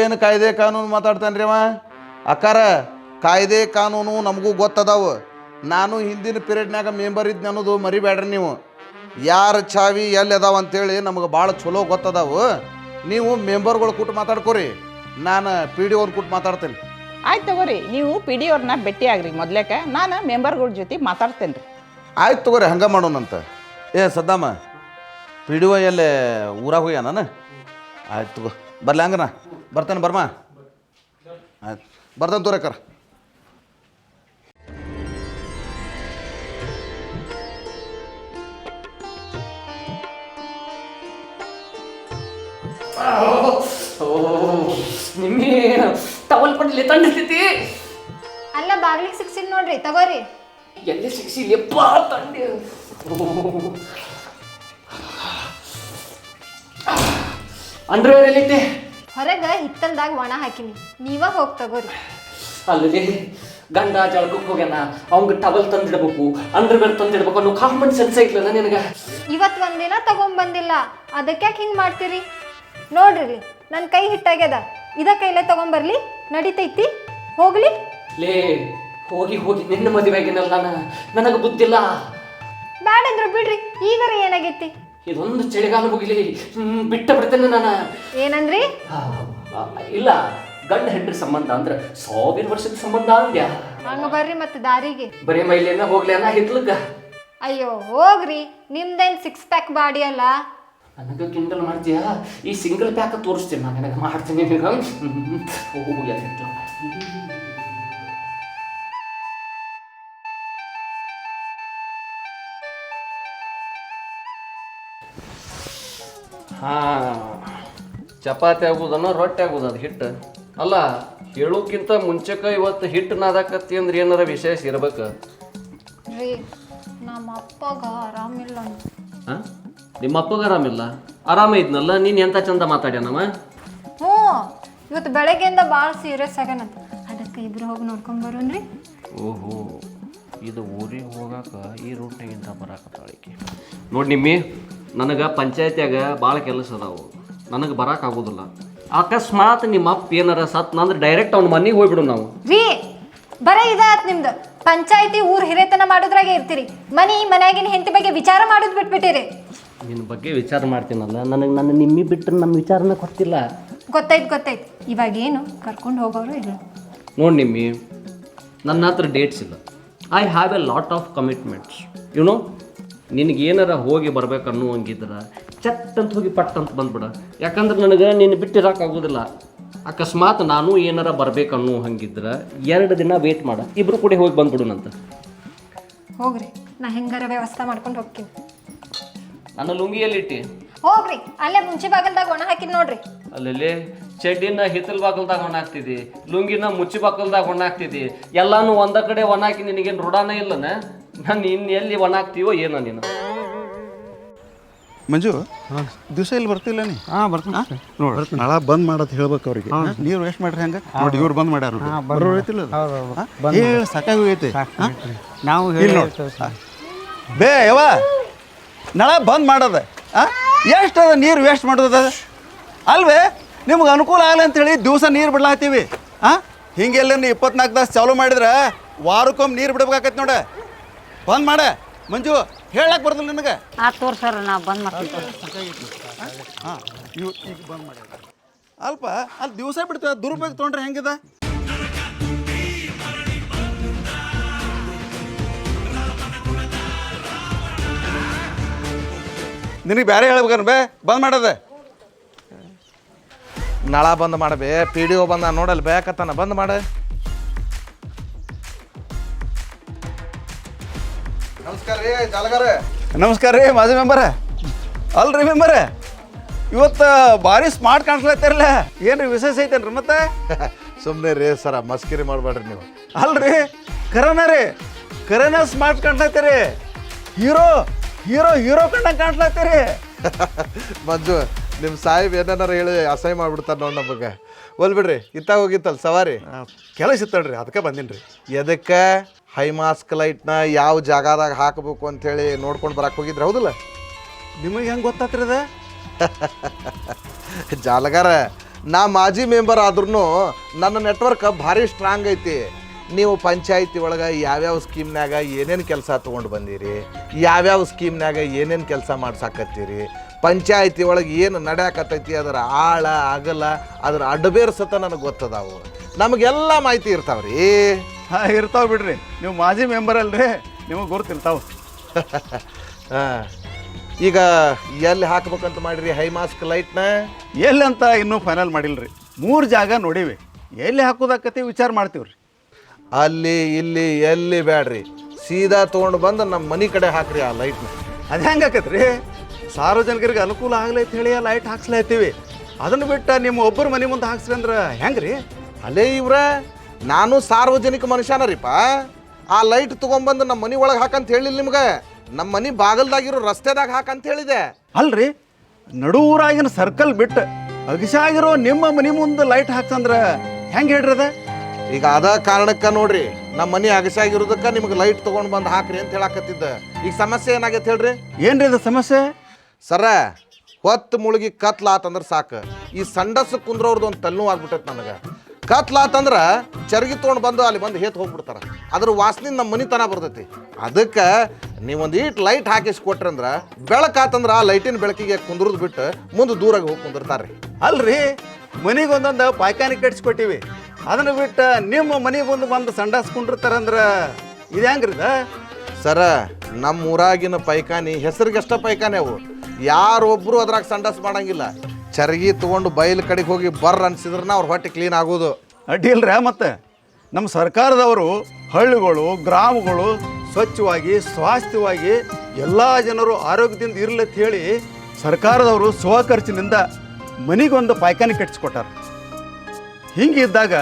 ಏನು ಕಾಯ್ದೆ ಕಾನೂನು ಮಾತಾಡ್ತಾನೆ ರೀ ಅವ? ಅಕ್ಕಾರ ಕಾಯ್ದೆ ಕಾನೂನು ನಮಗೂ ಗೊತ್ತದಾವು. ನಾನು ಹಿಂದಿನ ಪೀರಿಯಡ್ನಾಗ ಮೆಂಬರ್ ಇದ್ದೆ ಅನ್ನೋದು ಮರಿಬೇಡ್ರಿ ನೀವು. ಯಾರ ಚಾವಿ ಎಲ್ಲಿ ಅದಾವ ಅಂತೇಳಿ ನಮಗೆ ಭಾಳ ಚಲೋ ಗೊತ್ತದಾವು. ನೀವು ಮೆಂಬರ್ಗಳು ಕೂಟ ಮಾತಾಡ್ಕೋರಿ. ನಾನು ಪಿ ಡಿ ಅವ್ರ ಕೊಟ್ಟು ಮಾತಾಡ್ತೇನೆ ಆಯ್ತು ತಗೋರಿ ನೀವು ಪಿ ಡಿ ಅವ್ರನ್ನ ಭೇಟಿ ಆಗ್ರಿ ಮೊದ್ಲೇಕ. ನಾನು ಮೆಂಬರ್ಗಳ ಜೊತೆ ಮಾತಾಡ್ತೇನೆ ರೀ ಆಯ್ತು ತಗೋರಿ ಹಂಗೆ ಮಾಡೋಣಂತ. ಏ ಸದ್ದಾಮ ಪಿ ಡಿ ಒ ಎಲ್ಲೇ ಊರಾಗ ಹೋಗ್ಯಾನ ಆಯ್ತು ತಗೋ ಬರ್ಲಿ ಹಂಗನ? ಬರ್ತೇನೆ ಬರ್ಮ? ಆಯ್ತು. ಬರ್ತಾನೆ ತೋರಕ್ಕರ ನಿಮ್ಮೆ ಅಲ್ಲ ಬಾಗ್ಲಿಗೆ ಸಿಕ್ಸಿದ್ ನೋಡ್ರಿ ತಗೋರಿ. ಎಲ್ಲಿ ಸಿಕ್ಸಿ ಎಪ್ಪ ತಂಡಿ ಅಂಡರ್ವೇರ್ ಎಲ್ಲಿಟ್ಟೆ ಹೊರಗೆ ಹಿತ್ತಲ್ದಾಗ ಒಣ ಹಾಕಿನಿ. ನೀವ ಹೋಗಿ ತಗೋರಿ. ಅಲ್ಲಿ ಗಂಡ ಜಳಕಕ್ಕೆ ಹೋಗ್ಯಾನ ಅವಂಗ ಟವಲ್ ತಂದಿಡ್ಬೇಕು ಅಂಡರ್ವೇರ್ ತಂದಿಡ್ಬೇಕು ಅನ್ನೋ ಕಾಮನ್ ಸೆನ್ಸ್ ಐತ್ಲಲ್ಲ ನಿನಗೆ? ಇವತ್ತು ಒಂದಿನ ತಗೊಂಬಂದಿಲ್ಲ ಅದಕ್ಕೆ ಹಿಂಗ್ ಮಾಡ್ತೀರಿ? ನೋಡ್ರಿ ನನ್ನ ಕೈ ಹಿಟ್ಟಾಗ್ಯದ ಇದ ಕೈಲೇ ತಗೊಂಬರ್ಲಿ ನಡಿತೈತಿ. ಹೋಗ್ಲಿ. ಲೇ ಹೋಗಿ ಹೋಗಿ ನಿನ್ನ ನಾನು. ನನಗೆ ಬುದ್ಧಿಲ್ಲ. ಬ್ಯಾಡಂದ್ರು ಬಿಡ್ರಿ. ಈಗರ ಏನಾಗೈತಿ? ಇದೊಂದು ಚಳಿಗಾಲ ಮುಗಿಲಿ. ಹ್ಮ್, ಬಿಟ್ಟ ಬಿಡ್ತೇನೆ ನಾನು. ಏನಂದ್ರಿ? ಆ, ಆ, ಇಲ್ಲ ಗಂಡ ಹೆಂಡ್ರಿ ಸಂಬಂಧ ಅಂದ್ರೆ ಸಾವಿರ ವರ್ಷದ ಸಂಬಂಧ ಅಂದ್ಯಾ. ಹಂಗ ಬರ್ರಿ ಮತ್ತೆ ದಾರಿಗೆ. ಬರೀ ಮೈಲೇನ ಹೋಗ್ಲೇನ ಹಿತ್ಲಕ್ಕ. ಅಯ್ಯೋ ಹೋಗ್ರಿ. ನಿಮ್ದೇನ್ ಸಿಕ್ಸ್ ಪ್ಯಾಕ್ ಬಾಡಿ ಅಲ್ಲ? ನನಗೆ ಕಿಂಡಲ್ ಮಾಡ್ತೀಯಾ? ಈ ಸಿಂಗಲ್ ಪ್ಯಾಕ್ ತೋರಿಸ್ತೀನಿ ನಾನು ನನಗೆ ಮಾಡ್ತೀನಿ ನಿನಗೆ. ಹೋಗಿ ಅದು ಹಿತ್ಲ. ಹಾ. ಚಪಾತಿ ಆಗುದನ್ನ ರೊಟ್ಟಿ ಆಗುದ ಅದು ಹಿಟ್ಟು. ಅಲ್ಲ ಹೇಳೋಕ್ಕಿಂತ ಮುಂಚೆಕ ಇವತ್ತು ಹಿಟ್ಟು ನಾದಾಕತ್ತಿ ಅಂದ್ರೆ ಏನಾರ ವಿಶೇಷ ಇರ್ಬೇಕು? ರೀ ನಮ್ಮ ಅಪ್ಪಗ ಆರಾಮಿಲ್ಲ ಆ? ನಿಮ್ಮ ಅಪ್ಪಗ ಆರಾಮಿಲ್ಲ? ಆರಾಮ ಇದ್ನಲ್ಲ ನೀನು ಎಂತ ಚಂದ ಮಾತಾಡ್ಯಾನವ ಹ್ಞೂ ಇವತ್ತು ಬೆಳಗ್ಗೆಯಿಂದ ಭಾಳ ಸೀರಿಯಸ್ ಆಗ್ಯಾನಂತ ಅದಕ್ಕೆ ಇಬ್ರು ಹೋಗಿ ನೋಡ್ಕೊಂಡ್ ಬರೋನ್ರಿ ಓಹೋ ಇದು ಊರಿಗೆ ಹೋಗಾಕ ಈ ರೂಟ್ನಾಗಿಂದ ಬರಾಕತ್ತಾಳಿಕೆ ನೋಡಿ ನಿಮ್ಮಿ ನನಗೆ ಪಂಚಾಯತ್ಯಾಗ ಭಾಳ ಕೆಲಸ ಅದಾವು. ನನಗೆ ಬರೋಕ್ಕಾಗೋದಿಲ್ಲ ಅಕಸ್ಮಾತ್ ನಿಮ್ಮ ಅಪ್ಪ ಏನಾರ ಸತ್ ನಂದ್ರೆ ಡೈರೆಕ್ಟ್ ಅವ್ನ ಮನೆಗೆ ಹೋಗ್ಬಿಡು ನಾವು. ರೀ ಬರೇ ಇದಾತ್ ನಿಮ್ದು. ಪಂಚಾಯತಿ ಊರ್ ಹಿರೇತನ ಮಾಡೋದ್ರಾಗೆ ಇರ್ತೀರಿ. ಮನಿ ಮನ್ಯಾಗಿನ ಹೆಂಡತಿ ಬಗ್ಗೆ ವಿಚಾರ ಮಾಡೋದು ಬಿಟ್ಬಿಟ್ಟಿರಿ. ನಿನ್ನ ಬಗ್ಗೆ ವಿಚಾರ ಮಾಡ್ತೀನಲ್ಲ ನನಗೆ ನನ್ನ ನಿಮ್ಮಿ ಬಿಟ್ಟರೆ ನಮ್ಮ ವಿಚಾರನ ಗೊತ್ತಿಲ್ಲ ಗೊತ್ತಾಯ್ತು ಗೊತ್ತಾಯ್ತು. ಇವಾಗ ಏನು ಕರ್ಕೊಂಡು ಹೋಗೋರು ಇಲ್ಲ. ನೋಡಿ ನಿಮ್ಮಿ ನನ್ನ ಹತ್ರ ಡೇಟ್ಸ್ ಇಲ್ಲ. I have a lot of commitments you know ನಿನಗೆ ಏನಾರ ಹೋಗಿ ಬರ್ಬೇಕು ಅನ್ನುವಂಗಿದ್ರೆ ಚಟ್ ಅಂತ ಹೋಗಿ ಪಟ್ ಅಂತ ಬಂದ್ಬಿಡ. ಯಾಕಂದ್ರೆ ನನಗೆ ನಿನ್ನ ಬಿಟ್ಟಿರೋಕ್ಕಾಗೋದಿಲ್ಲ ಅಕಸ್ಮಾತ್ ನಾನು ಏನಾರ ಬರ್ಬೇಕು ಅನ್ನೋ ಹಂಗಿದ್ರೆ ಎರಡು ದಿನ ವೇಟ್ ಮಾಡ. ಇಬ್ರು ಕೂಡ ಹೋಗಿ ಬಂದ್ಬಿಡುನಂತ ಹೋಗ್ರಿ ನಾ ಹೆಂಗಾರ ವ್ಯವಸ್ಥೆ ಮಾಡ್ಕೊಂಡು ಹೋಗ್ತೀನಿ. ನನ್ನ ಲುಂಗಿಯಲ್ಲಿಟ್ಟಿ ಹೋಗ್ರಿ ಅಲ್ಲೇ ಮುಂಚೆ ಬಾಗಲ್ದಾಗ ಒಣ ಹಾಕಿದ್ ನೋಡ್ರಿ. ಅಲ್ಲಲ್ಲಿ ಚಡ್ಡಿನ ಹಿತ್ತಲ್ ಬಾಗಲ್ದಾಗ ಒಣ ಹಾಕ್ತಿದ್ದಿ ಲುಂಗಿನ ಮುಚ್ಚಿ ಬಾಕಲ್ದಾಗ ಒಣ ಹಾಕ್ತಿದ್ದಿ ಎಲ್ಲಾನು ಒಂದ ಕಡೆ ಒಣ ಹಾಕಿ ನಿನಗೇನು ರೂಢಾನೇ ಇಲ್ಲನ? ನಾನು ಇನ್ನು ಎಲ್ಲಿ ಒಣ ಹಾಕ್ತೀವೋ ಏನೋ ನೀನು. ಮಂಜು ದಿವಸ ಇಲ್ಲಿ ಬರ್ತಿಲ್ಲ ನೀ? ಹಾಂ ಬರ್ತೀನಿ ನೋಡಿ. ನಾಳೆ ಬಂದ್ ಮಾಡೋದು ಹೇಳ್ಬೇಕು ಅವ್ರಿಗೆ. ನೀರು ವೇಸ್ಟ್ ಮಾಡ್ರಿ ಹಂಗೆ? ನೋಡಿ ಇವ್ರು ಬಂದ್ ಮಾಡ್ಯಾರ ಬರೋರು ಐತಿಲ್ಲ ಹೇಳಿ ಸಾಕಾಗಿ ಹೋಗೈತಿ. ನಾವು ಹೇಳಿ ನೋಡಿ. ಬೇ ಯವ ನಳ ಬಂದ್ ಮಾಡೋದ. ಎಷ್ಟು ಅದ ನೀರು ವೇಸ್ಟ್ ಮಾಡೋದ ಅಲ್ವೇ? ನಿಮ್ಗೆ ಅನುಕೂಲ ಆಗಲಿ ಅಂತೇಳಿ ದಿವಸ ನೀರು ಬಿಡ್ಲಾತ್ತೀವಿ. ಹಾಂ? ಹಿಂಗೆಲ್ಲ ನೀ ಇಪ್ಪತ್ನಾಲ್ಕು ತಾಸು ಚಾಲು ಮಾಡಿದ್ರೆ ವಾರಕ್ಕೊಮ್ಮೆ ನೀರು ಬಿಡ್ಬೇಕಾಗತ್ತೆ ನೋಡ. ಬಂದ್ ಮಾಡ. ಮಂಜು ಹೇಳಕ್ ಬರ್ದಿಲ್ಲ ನಿನಗೆ. ಆ ತೋರ್ಸರ ನಾ ಬಂದ್ ಮಾಡ್ತೀನಿ ಹಾಂ ಇವ್ ಈಗ ಬಂದ್ ಮಾಡಿ. ಅಲ್ಪ ಅಲ್ಲಿ ದಿವಸ ಬಿಡ್ತೇವೆ ದುರುಪಯೋಗ ತೊಗೊಂಡ್ರೆ ಹೆಂಗಿದೆ? ನಿನಗೆ ಬೇರೆ ಹೇಳ್ಬೇಕನ್ ಬೇ? ಬಂದ್ ಮಾಡದೆ. ನಳ ಬಂದ್ ಮಾಡಬೇ ಪಿ ಡಿ ಒ ಬಂದ ನೋಡಲ್ ಬೇಕತ್ತಾನ ಬಂದ್ ಮಾಡ. ನಮಸ್ಕಾರ ರೀ ಮಾಜಿ ಮೆಂಬರ. ಅಲ್ರಿ ಮೆಂಬರ ಇವತ್ತು ಭಾರಿ ಸ್ಮಾರ್ಟ್ ಕಾಣಿಸ್ಲತ್ತಾರಲ್ಲ ಏನ್ರಿ ವಿಶೇಷ ಐತೇನ್ರಿ ಮತ್ತೆ? ಸುಮ್ಮನೆ ರೀ ಸರ ಮಸ್ಕಿರಿ ಮಾಡಬೇಡ್ರಿ ನೀವು. ಅಲ್ರಿ ಕರೋನ ರೀ ಕರೋನ ಸ್ಮಾರ್ಟ್ ಕಾಣ್ಲತ್ತೀರಿ ಹೀರೋ ಹೀರೋ ಹೀರೋ ಕಂಡಂಗೆ ಕಾಣ್ಲತ್ತೀರಿ ಮಂಜು ನಿಮ್ಮ ಸಾಹೇಬ್ ಏನಾರ ಹೇಳಿ ಅಸಹ್ಯ ಮಾಡ್ಬಿಡ್ತಾರೆ ನೋಡಿ ನಮಗೆ. ಒಲ್ ಬಿಡ್ರಿ ಇತ್ತ ಹೋಗಿತ್ತಲ್ಲ ಸವಾರಿ. ಕೆಲಸ ಇತ್ತಳ್ರಿ ಅದಕ್ಕೆ ಬಂದಿನ್ರಿ. ಎದಕ್ಕೆ? ಹೈ ಮಾಸ್ಕ್ ಲೈಟ್ನ ಯಾವ ಜಾಗದಾಗ ಹಾಕಬೇಕು ಅಂಥೇಳಿ ನೋಡ್ಕೊಂಡು ಬರಕ್ಕೆ ಹೋಗಿದ್ರೆ ಹೌದಲ್ಲ? ನಿಮಗೆ ಹೆಂಗೆ ಗೊತ್ತಾತ್ರಿ ಅದ? ಜಾಲಗಾರ ನಾ ಮಾಜಿ ಮೆಂಬರ್ ಆದ್ರೂ ನನ್ನ ನೆಟ್ವರ್ಕ್ ಭಾರಿ ಸ್ಟ್ರಾಂಗ್ ಐತಿ. ನೀವು ಪಂಚಾಯತಿ ಒಳಗೆ ಯಾವ್ಯಾವ ಸ್ಕೀಮ್ನಾಗ ಏನೇನು ಕೆಲಸ ತೊಗೊಂಡು ಬಂದಿರಿ ಯಾವ್ಯಾವ ಸ್ಕೀಮ್ನಾಗ ಏನೇನು ಕೆಲಸ ಮಾಡ್ಸಾಕತ್ತೀರಿ ಪಂಚಾಯತಿ ಒಳಗೆ ಏನು ನಡೆಯಕತ್ತೈತಿ ಅದರ ಆಳ ಅಗಲ ಅದರ ಅಡ್ಬೇರ್ಸತ ನನಗೆ ಗೊತ್ತದಾವು. ನಮಗೆಲ್ಲ ಮಾಹಿತಿ ಇರ್ತಾವ್ರಿ. ಹಾಂ ಇರ್ತಾವೆ ಬಿಡ್ರಿ. ನೀವು ಮಾಜಿ ಮೆಂಬರ್ ಅಲ್ರಿ ನಿಮಗೆ ಗುರುತಿರ್ತಾವೆ ಹಾಂ. ಈಗ ಎಲ್ಲಿ ಹಾಕ್ಬೇಕಂತ ಮಾಡಿರಿ ಹೈ ಮಾಸ್ಕ್ ಲೈಟ್ನ ಎಲ್ಲಿ ಅಂತ ಇನ್ನೂ ಫೈನಲ್ ಮಾಡಿಲ್ರಿ. ಮೂರು ಜಾಗ ನೋಡೀವಿ. ಎಲ್ಲಿ ಹಾಕೋದಾಕತಿ ವಿಚಾರ ಮಾಡ್ತೀವಿ ರೀ ಅಲ್ಲಿ ಇಲ್ಲಿ ಎಲ್ಲಿ ಬ್ಯಾಡ್ರಿ. ಸೀದಾ ತೊಗೊಂಡು ಬಂದು ನಮ್ಮ ಮನೆ ಕಡೆ ಹಾಕ್ರಿ ಆ ಲೈಟ್ನ ಅದು ಹೆಂಗೆ ಆಕತ್ರಿ? ಸಾರ್ವಜನಿಕರಿಗೆ ಅನುಕೂಲ ಆಗಲಿ ಅಂತ ಹೇಳಿ ಆ ಲೈಟ್ ಹಾಕ್ಸ್ಲೈತೀವಿ ಅದನ್ನು ಬಿಟ್ಟು ನಿಮ್ಮ ಒಬ್ಬರ ಮನೆ ಮುಂದೆ ಹಾಕ್ಸ್ರಿ ಅಂದ್ರೆ ಹೆಂಗೆ ರೀ ಅಲ್ಲೇ ಇವ್ರ ನಾನು ಸಾರ್ವಜನಿಕ ಮನುಷ್ಯನರಿಪ್ಪ. ಆ ಲೈಟ್ ತೊಗೊಂಬಂದು ನಮ್ಮ ಮನೆ ಒಳಗೆ ಹಾಕಂತ ಹೇಳಿಲ್ಲ ನಿಮ್ಗೆ? ನಮ್ಮ ಮನೆ ಬಾಗಲ್ದಾಗಿರೋ ರಸ್ತೆದಾಗ ಹಾಕಂತ ಹೇಳಿದೆ. ಅಲ್ರಿ ನಡೂರಾಗಿನ ಸರ್ಕಲ್ ಬಿಟ್ಟು ಅಗಸಾಗಿರೋ ನಿಮ್ಮ ಮನೆ ಮುಂದೆ ಲೈಟ್ ಹಾಕ್ತಂದ್ರೆ ಹೆಂಗೆ ಹೇಳ್ರದ ಅದ? ಈಗ ಅದ ಕಾರಣಕ್ಕೆ ನೋಡ್ರಿ ನಮ್ಮ ಮನೆ ಅಗಸಾಗಿರೋದಕ್ಕೆ ನಿಮ್ಗೆ ಲೈಟ್ ತೊಗೊಂಡು ಬಂದು ಹಾಕ್ರಿ ಅಂತ ಹೇಳಾಕತ್ತಿದ್ದ. ಈಗ ಸಮಸ್ಯೆ ಏನಾಗೈತೆ ಹೇಳ್ರಿ? ಏನ್ರಿ ಇದು ಸಮಸ್ಯೆ? ಸರ ಹೊತ್ತು ಮುಳುಗಿ ಕತ್ಲಾತಂದ್ರೆ ಸಾಕು. ಈ ಸಂಡಸ್ ಕುಂದ್ರವ್ರದ್ದು ಒಂದು ತಲೆನೋವು ಆಗ್ಬಿಟ್ಟೈತೆ ನನಗೆ. ಕತ್ಲಾತಂದ್ರೆ ಚರ್ಗಿ ತೊಗೊಂಡು ಬಂದು ಅಲ್ಲಿ ಬಂದು ಹೇತ್ ಹೋಗ್ಬಿಡ್ತಾರೆ. ಅದ್ರ ವಾಸನೆ ನಮ್ಮ ಮನಿತನ ಬರ್ತೈತಿ. ಅದಕ್ಕೆ ನೀವೊಂದು ಈಟ್ ಲೈಟ್ ಹಾಕಿಸಿ ಕೊಟ್ರಂದ್ರೆ ಬೆಳಕಾತಂದ್ರೆ ಆ ಲೈಟಿನ ಬೆಳಕಿಗೆ ಕುಂದ್ರದ್ ಬಿಟ್ಟು ಮುಂದೆ ದೂರಾಗಿ ಹೋಗಿ ಕುಂದಿರ್ತಾರೆ ಅಲ್ರಿ ಮನೆಗೆ ಒಂದೊಂದು ಪಾಯ್ಕಾನಿ ಕಟ್ಸ್ಕೊಟ್ಟಿವಿ. ಅದನ್ನ ಬಿಟ್ಟು ನಿಮ್ಮ ಮನೆ ಬಂದು ಬಂದು ಸಂಡಾಸ್ಕೊಂಡಿರ್ತಾರಂದ್ರೆ ಇದು ಹೆಂಗ್ರಿ? ಸರ ನಮ್ಮ ಊರಾಗಿನ ಪೈಖಾನಿ ಹೆಸರಿಗೆಷ್ಟ ಪೈಖಾನೆ ಅವು. ಯಾರೊಬ್ಬರು ಅದ್ರಾಗ ಸಂಡಸ್ ಮಾಡಂಗಿಲ್ಲ. ಚರ್ಗಿ ತೊಗೊಂಡು ಬಯಲು ಕಡೆಗೆ ಹೋಗಿ ಬರ್ರ ಅನ್ಸಿದ್ರನ್ನ ಅವ್ರ ಹೊಟ್ಟೆ ಕ್ಲೀನ್ ಆಗೋದು. ಅಡ್ಡಿ ಇಲ್ರ ಮತ್ತೆ? ನಮ್ಮ ಸರ್ಕಾರದವರು ಹಳ್ಳಿಗಳು ಗ್ರಾಮಗಳು ಸ್ವಚ್ಛವಾಗಿ ಸ್ವಾಸ್ಥ್ಯವಾಗಿ ಎಲ್ಲ ಜನರು ಆರೋಗ್ಯದಿಂದ ಇರಲಿ ಅಂತ ಹೇಳಿ ಸರ್ಕಾರದವರು ಸ್ವಖರ್ಚಿನಿಂದ ಮನೆಗೊಂದು ಪಾಯ್ಕಾನಿ ಕಟ್ಟಿಸ್ಕೊಟ್ಟಾರ. ಹಿಂಗಿದ್ದಾಗ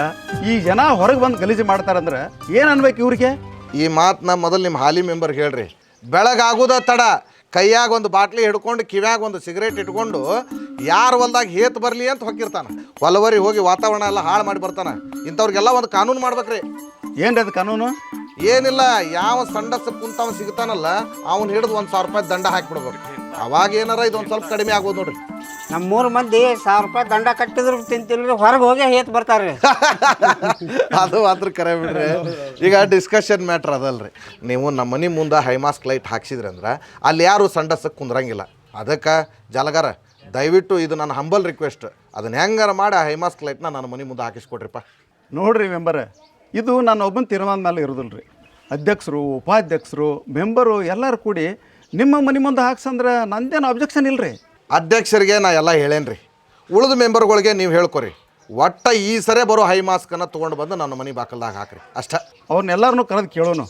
ಈ ಜನ ಹೊರಗೆ ಬಂದು ಗಲೀಜು ಮಾಡ್ತಾರಂದ್ರೆ ಏನು ಅನ್ಬೇಕು ಇವ್ರಿಗೆ? ಈ ಮಾತನ್ನ ಮೊದಲು ನಿಮ್ಮ ಹಾಲಿ ಮೆಂಬರ್ಗೆ ಹೇಳ್ರಿ ಬೆಳಗಾಗೋದ ತಡ ಕೈಯಾಗ ಒಂದು ಬಾಟ್ಲಿ ಹಿಡ್ಕೊಂಡು, ಕಿವ್ಯಾಗ ಒಂದು ಸಿಗರೇಟ್ ಇಟ್ಕೊಂಡು, ಯಾರ ಹೊಲ್ದಾಗ ಹೇತ್ ಬರಲಿ ಅಂತ ಹೊಕ್ಕಿರ್ತಾನೆ. ಹೊಲವರಿ ಹೋಗಿ ವಾತಾವರಣ ಎಲ್ಲ ಹಾಳು ಮಾಡಿ ಬರ್ತಾನೆ. ಇಂಥವ್ರಿಗೆಲ್ಲ ಒಂದು ಕಾನೂನು ಮಾಡ್ಬೇಕ್ರಿ. ರೀ ಅದು ಕಾನೂನು? ಏನಿಲ್ಲ ಯಾವ ಸಂಡಸ ಕುಂತವ ಸಿಗ್ತಾನಲ್ಲ ಅವನ್ ಹಿಡಿದು ಒಂದ್ ಸಾವಿರ ರೂಪಾಯಿ ದಂಡ ಹಾಕಿಬಿಡ್ಬೇಕು. ಅವಾಗ ಏನಾರ ಇದೊಂದು ಸ್ವಲ್ಪ ಕಡಿಮೆ ಆಗೋದು ನೋಡ್ರಿ. ನಮ್ಮ ಮೂರು ಮಂದಿ ಸಾವಿರ ರೂಪಾಯಿ ದಂಡ ಕಟ್ಟಿದ್ರು ತಿಂತಿಲ್ರಿ ಹೊರಗೆ ಹೋಗಿ ಹೇತ್ ಬರ್ತಾರ್ರಿ ಅದು ಮಾತ್ರ ಕರೆ ಬಿಡ್ರಿ. ಈಗ ಡಿಸ್ಕಷನ್ ಮ್ಯಾಟ್ರ್ ಅದಲ್ರಿ. ನೀವು ನಮ್ಮ ಮನೆ ಮುಂದೆ ಹೈಮಾಸ್ಕ್ ಲೈಟ್ ಹಾಕ್ಸಿದ್ರಿ ಅಂದ್ರೆ ಅಲ್ಲಿ ಯಾರು ಸಂಡಸಕ್ಕೆ ಕುಂದ್ರಂಗಿಲ್ಲ. ಅದಕ್ಕೆ ಜಲಗಾರ ದಯವಿಟ್ಟು ಇದು ನನ್ನ ಹಂಬಲ್ ರಿಕ್ವೆಸ್ಟ್ ಅದನ್ನ ಹೆಂಗಾರ ಮಾಡಿ ಆ ಹೈಮಾಸ್ಕ್ ಲೈಟ್ನ ನನ್ನ ಮನೆ ಮುಂದೆ ಹಾಕಿಸ್ಕೊಡ್ರಿಪ್ಪ. ನೋಡ್ರಿ ಮೆಂಬರ್ ಇದು ನಾನು ಒಬ್ಬನ ತೀರ್ಮಾನ ಮೇಲೆ ಇರೋದಿಲ್ಲ ರೀ ಅಧ್ಯಕ್ಷರು ಉಪಾಧ್ಯಕ್ಷರು ಮೆಂಬರು ಎಲ್ಲರೂ ಕೂಡಿ ನಿಮ್ಮ ಮನೆ ಮುಂದೆ ಹಾಕ್ಸಂದ್ರೆ ನಂದೇನು ಅಬ್ಜೆಕ್ಷನ್ ರೀ ಅಧ್ಯಕ್ಷರಿಗೆ ನಾ ಎಲ್ಲ ಹೇಳೇನ್ರಿ. ಉಳಿದ ಮೆಂಬರ್ಗಳಿಗೆ ನೀವು ಹೇಳ್ಕೊರಿ. ಒಟ್ಟ ಈ ಸರಿ ಬರೋ ಹೈ ಮಾಸ್ಕನ್ನು ತೊಗೊಂಡು ಬಂದು ನನ್ನ ಮನೆ ಬಾಕಲ್ದಾಗ ಹಾಕ್ರಿ. ಅಷ್ಟ. ಅವ್ರನ್ನೆಲ್ಲರನ್ನೂ ಕರೆದು ಕೇಳೋನು.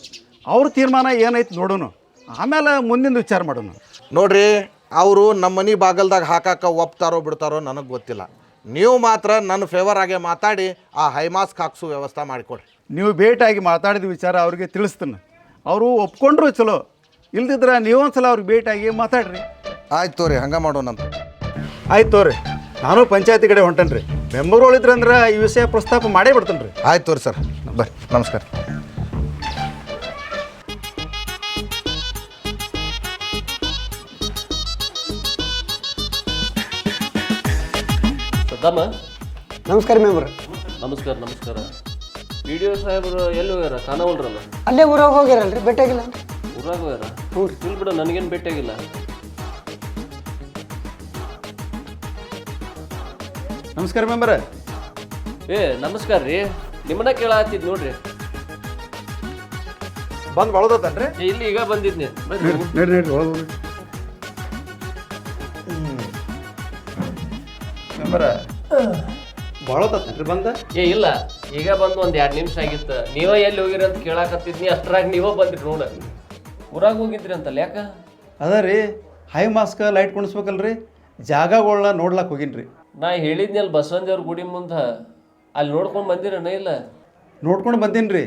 ಅವ್ರ ತೀರ್ಮಾನ ಏನೈತೆ ನೋಡೋನು. ಆಮೇಲೆ ಮುಂದಿನ ವಿಚಾರ ಮಾಡೋಣ ನೋಡ್ರಿ ಅವರು ನಮ್ಮ ಮನೆ ಬಾಗಲ್ದಾಗ ಹಾಕಾಕ ಒಪ್ತಾರೋ ಬಿಡ್ತಾರೋ ನನಗೆ ಗೊತ್ತಿಲ್ಲ. ನೀವು ಮಾತ್ರ ನನ್ನ ಫೇವರ್ ಆಗೇ ಮಾತಾಡಿ ಆ ಹೈ ಮಾಸ್ಕ್ ಹಾಕ್ಸೋ ವ್ಯವಸ್ಥೆ ಮಾಡಿಕೊಡ್ರಿ. ನೀವು ಭೇಟಿಯಾಗಿ ಮಾತಾಡಿದ ವಿಚಾರ ಅವ್ರಿಗೆ ತಿಳಿಸ್ತೀನಿ. ಅವರು ಒಪ್ಕೊಂಡ್ರು ಚಲೋ. ಇಲ್ದಿದ್ರೆ ನೀವೊಂದ್ಸಲ ಅವ್ರಿಗೆ ಭೇಟಿಯಾಗಿ ಮಾತಾಡ್ರಿ. ಆಯ್ತು ತೋರಿ ಹಂಗೆ ಮಾಡೋಣಂತ ಆಯ್ತು ತೋರಿ. ನಾನು ಪಂಚಾಯತಿ ಕಡೆ ಹೊಂಟೇನ್ರಿ. ರೀ ಮೆಂಬರ್ಗಳು ಅಂದ್ರೆ ಈ ವಿಷಯ ಪ್ರಸ್ತಾಪ ಮಾಡೇ ಬಿಡ್ತೇನೆ ರೀ ಆಯ್ತು ತೋರಿ ಸರ್. ಬರ್ರಿ ನಮಸ್ಕಾರ. ಸದ್ದಾಮ ನಮಸ್ಕಾರ ಮೆಂಬರ್. ನಮಸ್ಕಾರ ನಮಸ್ಕಾರ. ಪಿ ಡಿ ಒ ಸಾಹೇಬ್ರು ಎಲ್ಲಿ ಹೋಗ್ಯಾರ? ಕಾಣವಲ್ರಲ್ಲ ಅಲ್ಲೇ ಊರಾಗ ಹೋಗ್ಯಾರಲ್ರಿ ಭೇಟಿಯಾಗಿಲ್ಲ ಊರಾಗ ಹೋಗ್ಯಾರ? ಇಲ್ಲ ಬಿಡ ನನಗೇನು ಭೇಟಿಯಾಗಿಲ್ಲ. ನಮಸ್ಕಾರ ಮೆಂಬರ್. ಏ ನಮಸ್ಕಾರ ರೀ. ನಿಮ್ಮನ್ನ ಕೇಳಾತಿದ್ ನೋಡ್ರಿ. ಬಂದು ಬಳದತ್ತನ್ರಿ ಏ, ಇಲ್ಲಿ ಈಗ ಬಂದಿದ್ನಿ. ಬರ್ರಿ. ನಡಿ ನಡಿ ಒಳಗೆ ಮೆಂಬರ ಬಳದತ್ತನ್ರಿ ಬಂದ? ಏ ಇಲ್ಲ. ಈಗ ಬಂದು ಒಂದ್ ಎರಡ್ ನಿಮಿಷ ಆಗಿತ್ತು. ನೀವ ಎಲ್ಲಿ ಹೋಗಿರಿ ಅಂತ ಕೇಳಾಕತ್ತಿದ್ನಿ. ಅಷ್ಟ್ರಾಗ ನೀವ ಬಂದ್ರಿ ನೋಡ. ಊರಾಗ ಹೋಗಿದ್ರಿ ಅಂತಲ್ಲ ಯಾಕ? ಅದ ರೀ ಹೈ ಮಾಸ್ಕ್ ಲೈಟ್ ಕುಣಿಸ್ಬೇಕಲ್ರಿ. ಜಾಗಗಳನ್ನ ನೋಡ್ಲಾಕ್ ಹೋಗಿನ್ರಿ. ನಾ ಹೇಳಿದ್ನಲ್ಲ ಬಸವಂದೇವ್ರ ಗುಡಿ ಮುಂದ. ಅಲ್ಲಿ ನೋಡ್ಕೊಂಡು ಬಂದಿರನ ಇಲ್ಲ? ನೋಡ್ಕೊಂಡು ಬಂದೀನಿ ರೀ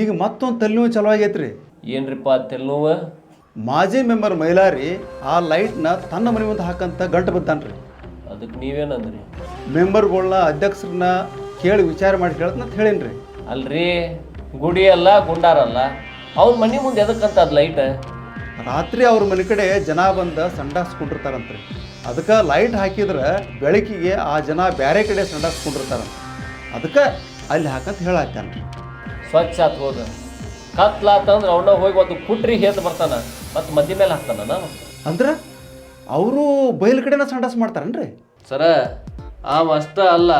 ಈಗ ಮತ್ತೊಂದು ತಲೆನೋವು ಚಲೋ ಆಗೈತ್ರಿ. ಏನ್ರಿಪ್ಪ ತಲೆನೋವು? ಮಾಜಿ ಮೆಂಬರ್ ಮೈಲಾರಿ ಆ ಲೈಟ್ನ ತನ್ನ ಮನೆ ಮುಂದೆ ಹಾಕಂತ ಗಂಟು ಬಿದ್ದಾನ್ರಿ ಅದಕ್ಕೆ ನೀವೇನಂದ್ರಿ ಮೆಂಬರ್ಗಳನ್ನ ಅಧ್ಯಕ್ಷರನ್ನ ಕೇಳಿ ವಿಚಾರ ಮಾಡಿ ಕೇಳ್ತೆನ ಅಂತ ರೀ ಅಲ್ರಿ ಗುಡಿ ಅಲ್ಲ ಗುಂಡಾರಲ್ಲ ಅವ್ರ ಮನೆ ಮುಂದೆ ಎದಕ್ಕಂತ ಅದು ಲೈಟ್ ರಾತ್ರಿ ಅವ್ರ ಮನೆ ಕಡೆ ಜನ ಬಂದ ಸಂಡಾಸ್ಕೊಂಡಿರ್ತಾರಂತ್ರಿ. ಅದಕ್ಕೆ ಲೈಟ್ ಹಾಕಿದ್ರೆ ಬೆಳಕಿಗೆ ಆ ಜನ ಬೇರೆ ಕಡೆ ಸಂಡಾಸ್ಕೊಂಡಿರ್ತಾರಂತ ಅದಕ್ಕೆ ಅಲ್ಲಿ ಹಾಕಂತ ಹೇಳತ್ತಾನೆ ಸ್ವಚ್ಛ ಆತ್ ಹೋದ. ಕತ್ಲಾತಂದ್ರೆ ಅವನ್ನ ಹೋಗಿ ಒಂದು ಕುಟ್ರಿ ಹೇತ್ ಬರ್ತಾನ ಮತ್ತು ಮದ್ದಿ ಮೇಲೆ ಹಾಕ್ತಾನ ನಾವು ಅಂದ್ರೆ ಅವರು ಬಯಲು ಕಡೆನ ಸಂಡಾಸ್ ಮಾಡ್ತಾರನ್ರಿ? ಸರ ಆ ಅಷ್ಟ ಅಲ್ಲ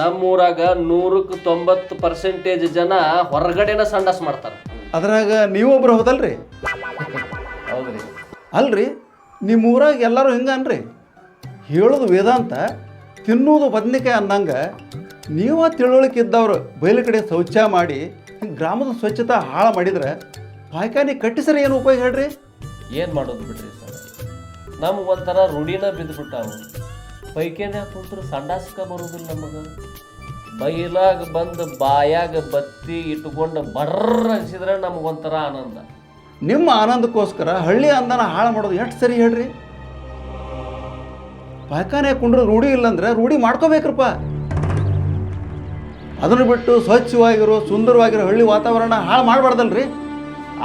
ನಮ್ಮೂರಾಗ ನೂರಕ್ಕೆ ತೊಂಬತ್ತು ಪರ್ಸೆಂಟೇಜ್ ಜನ ಹೊರಗಡೆನ ಸಂಡಾಸ್ ಮಾಡ್ತಾರೆ. ಅದ್ರಾಗ ನೀವೊಬ್ರು ಹೋದಲ್ರಿ? ಹೌದ್ರಿ. ಅಲ್ರಿ ನಿಮ್ಮ ಊರಾಗ ಎಲ್ಲರೂ ಹಿಂಗನ್ರಿ? ಹೇಳೋದು ವೇದಾಂತ ತಿನ್ನೋದು ಬದ್ನಿಕಾಯಿ ಅನ್ನಂಗೆ ನೀವ ತಿಳುವಳಿಕೆ ಇದ್ದವ್ರು ಬಯಲು ಕಡೆ ಶೌಚ ಮಾಡಿ ಗ್ರಾಮದ ಸ್ವಚ್ಛತೆ ಹಾಳು ಮಾಡಿದ್ರೆ ಪಾಯ್ಕಾನಿ ಕಟ್ಟಿಸರಿ ಏನು ಉಪಯೋಗ ಹೇಳ್ರಿ? ಏನು ಮಾಡೋದು ಬಿಡ್ರಿ ಸರ್? ನಮ್ಗೆ ಒಂಥರ ರೂಢಿನ ಬಿದ್ದುಬಿಟ್ಟಾವು ಪೈಕೇನೆ ಕುಂತ್ರ ಸಂಡಾಸ್ಕ ಬರೋದಿಲ್ಲ ನಮಗೆ. ಬೈಲಾಗ ಬಂದು ಬಾಯಾಗ ಬತ್ತಿ ಇಟ್ಕೊಂಡು ಬರ್ರ ಅನ್ಸಿದ್ರೆ ನಮಗೊಂಥರ ಆನಂದ. ನಿಮ್ಮ ಆನಂದಕ್ಕೋಸ್ಕರ ಹಳ್ಳಿ ಅಂದನ ಹಾಳು ಮಾಡೋದು ಎಷ್ಟು ಸರಿ ಹೇಳ್ರಿ? ಪಾಯ್ಕಾನೆ ಕುಂಡ್ರೆ ರೂಢಿ ಇಲ್ಲಂದ್ರೆ ರೂಢಿ ಮಾಡ್ಕೋಬೇಕ್ರಪ್ಪ. ಅದನ್ನು ಬಿಟ್ಟು ಸ್ವಚ್ಛವಾಗಿರೋ ಸುಂದರವಾಗಿರೋ ಹಳ್ಳಿ ವಾತಾವರಣ ಹಾಳು ಮಾಡಬಾರ್ದಲ್ರಿ?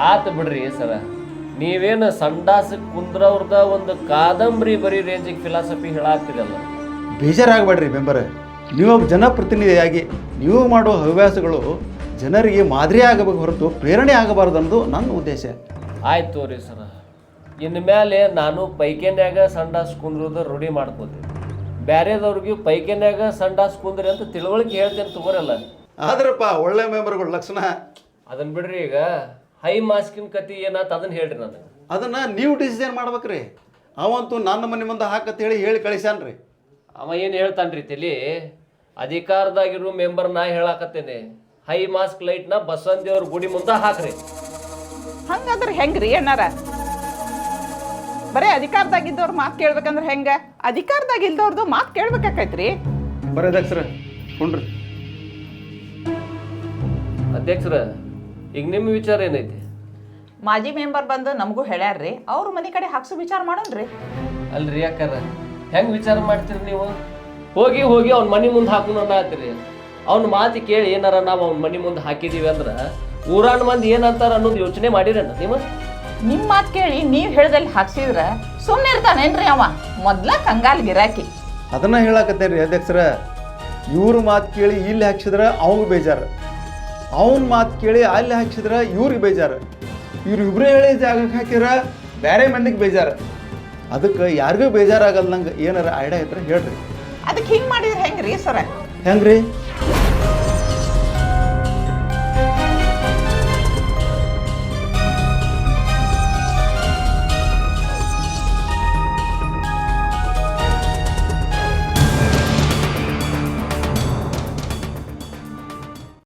ಆತ ಬಿಡ್ರಿ ಸರ ನೀವೇನು ಸಂಡಾಸಕ್ಕೆ ಕುಂದ್ರವ್ರದ ಒಂದು ಕಾದಂಬರಿ ಬರೀ ರೇಂಜಿಗೆ ಫಿಲಾಸಫಿ ಹೇಳಾಗ್ತಿರಲ್ಲ ಬೇಜಾರಾಗಬೇಡ್ರಿ ಮೆಂಬರ್. ನೀವು ಜನಪ್ರತಿನಿಧಿಯಾಗಿ ನೀವು ಮಾಡುವ ಹವ್ಯಾಸಗಳು ಜನರಿಗೆ ಮಾದರಿ ಆಗಬೇಕು ಹೊರತು ಪ್ರೇರಣೆ ಆಗಬಾರ್ದು ಅನ್ನೋದು ನನ್ನ ಉದ್ದೇಶ. ಆಯ್ತು ತೋರಿ ಸರ. ಇನ್ನು ಮೇಲೆ ನಾನು ಪೈಕೆನ್ಯಾಗ ಸಂಡಾಸ್ ಕುಂದ್ರದ ರೂಢಿ ಮಾಡ್ಕೋತೀನಿ. ಬೇರೆದವ್ರಿಗೆ ಪೈಕೆನ್ಯಾಗ ಸಂಡಾಸ್ ಕುಂದ್ರಿ ಅಂತ ತಿಳುವಳಿಕೆ ಹೇಳ್ತೇನೆ ತಗೋರಲ್ಲ. ಆದ್ರಪ್ಪ ಒಳ್ಳೆ ಮೆಂಬರ್ಗಳು ಲಕ್ಷಣ. ಅದನ್ನ ಬಿಡ್ರಿ ಈಗ. ಹೈ ಮಾಸ್ಕಿನ ಕತಿ ಏನಾತ ಅದನ್ನ ಹೇಳ್ರಿ ನನಗೆ. ಅದನ್ನ ನೀವು ಡಿಸಿಷನ್ ಮಾಡ್ಬೇಕ್ರಿ. ಅವಂತೂ ನನ್ನ ಮನೆ ಮುಂದೆ ಹಾಕತ್ ಹೇಳಿ ಹೇಳಿ ಕಳಿಸ್ಯಾನ್ರಿ. ಅವ ಏನು ಹೇಳ್ತಾನ್ರಿ ತಿಳಿ ಅಧಿಕಾರದಾಗಿರೋ ಮೆಂಬರ್ ನಾ ಹೇಳಾಕತ್ತೇನೆ ಹೈ ಮಾಸ್ಕ್ ಲೈಟ್ನ ಬಸವಂತಿಯವ್ರ ಗುಡಿ ಮುಂದೆ ಹಾಕ್ರಿ. ಹಂಗಂದ್ರೆ ಹೆಂಗ್ರಿ ಅಣ್ಣಾರ? ಬರೇ ಅಧಿಕಾರದಾಗಿದ್ದವ್ರ ಮಾತು ಕೇಳ್ಬೇಕಂದ್ರೆ ಹೆಂಗ? ಅಧಿಕಾರದಾಗ ಇಲ್ದವ್ರದ್ದು ಮಾತು ಕೇಳ್ಬೇಕಾಕೈತ್ರಿ? ಬರೀ ಅಧ್ಯಕ್ಷರ ಹುಣ್ರಿ ಅಧ್ಯಕ್ಷರ ಈಗ ನಿಮ್ಮ ವಿಚಾರ ಏನೈತಿ? ಮಾಜಿ ಮೆಂಬರ್ ಬಂದು ನಮಗೂ ಹೇಳ್ಯಾರ್ರಿ ಅವ್ರು ಮನೆ ಕಡೆ ಹಾಕ್ಸು ವಿಚಾರ ಮಾಡೋಣ್ರಿ. ಅಲ್ರಿ ಯಾಕಾರ? ಹೆಂಗ್ ವಿಚಾರ ಮಾಡ್ತೀರಿ ನೀವು? ಹೋಗಿ ಹೋಗಿ ಅವ್ನ ಮನೆ ಮುಂದೆ ಹಾಕೋಣ ಅನ್ನತ್ತೀರಿ ಅವ್ನ ಮಾತು ಕೇಳಿ ಏನಾರ ನಾವು ಅವ್ನ ಮನೆ ಮುಂದೆ ಹಾಕಿದೀವಿ ಅಂದ್ರೆ ಊರಾಣ ಮಂದಿ ಏನಂತಾರ ಅನ್ನೋದು ಯೋಚನೆ ಮಾಡಿರಣ್ಣ ನೀವು? ನಿಮ್ಮ ಮಾತು ಕೇಳಿ ನೀವು ಹೇಳ್ದಲ್ಲಿ ಹಾಕ್ಸಿದ್ರ ಸುಮ್ಮನೆ ಇರ್ತಾನೇನ್ರಿ ಅವ? ಮೊದ್ಲ ಕಂಗಾಲ್ ಗಿರಾಕಿ. ಅದನ್ನ ಹೇಳಾಕತ್ತೆ ರೀ ಅಧ್ಯಕ್ಷರ ಇವ್ರ ಮಾತು ಕೇಳಿ ಇಲ್ಲಿ ಹಾಕ್ಸಿದ್ರೆ ಅವ್ಗೆ ಬೇಜಾರು. ಅವನ ಮಾತು ಕೇಳಿ ಅಲ್ಲಿ ಹಾಕ್ಸಿದ್ರೆ ಇವ್ರಿಗೆ ಬೇಜಾರು. ಇವ್ರು ಇಬ್ಬರೇ ಹೇಳಿ ಜಾಗಕ್ಕೆ ಹಾಕಿರ ಬೇರೆ ಮಂದಿಗೆ ಬೇಜಾರು. ಅದಕ್ಕೆ ಯಾರಿಗೂ ಬೇಜಾರಾಗಲ್ದಂಗೆ ಏನಾರ ಐಡಿಯಾ ಇದ್ರೆ ಹೇಳ್ರಿ. ಅದಕ್ಕೆ ಹಿಂಗೆ ಮಾಡಿದ್ರೆ ರೀ ಸರ? ಹೆಂಗ್ರಿ?